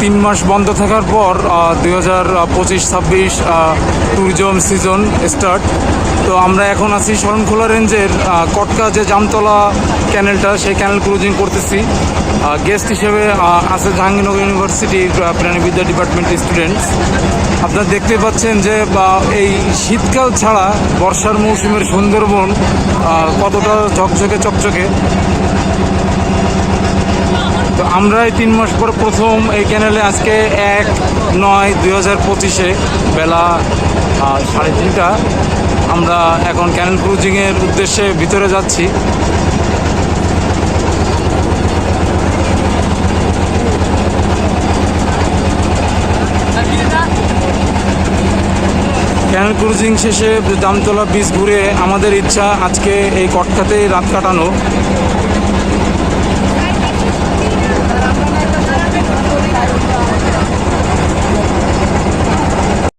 তিন মাস বন্ধ থাকার পর দুই হাজার পঁচিশ ছাব্বিশ ট্যুরিজম সিজন স্টার্ট তো আমরা এখন আছি শরণখোলা রেঞ্জের কটকা যে জামতলা ক্যানেলটা সেই ক্যানেল ক্রুজিং করতেছি। গেস্ট হিসেবে আছে জাহাঙ্গীরনগর ইউনিভার্সিটির প্রাণীবিদ্যা ডিপার্টমেন্টের স্টুডেন্টস আপনারা দেখতে পাচ্ছেন যে এই শীতকাল ছাড়া বর্ষার মৌসুমের সুন্দরবন কতটা চকচকে। তো আমরা এই তিন মাস পর প্রথম এই ক্যানেলে আজকে এক নয় দুই হাজার পঁচিশে বেলা সাড়ে তিনটা। আমরা এখন ক্যানেল ক্রুজিংয়ের উদ্দেশ্যে ভিতরে যাচ্ছি। ক্যানেল ক্রুজিং শেষে দামতলা বিচ ঘুরে আমাদের ইচ্ছা আজকে এই কটকাতেই রাত কাটানো।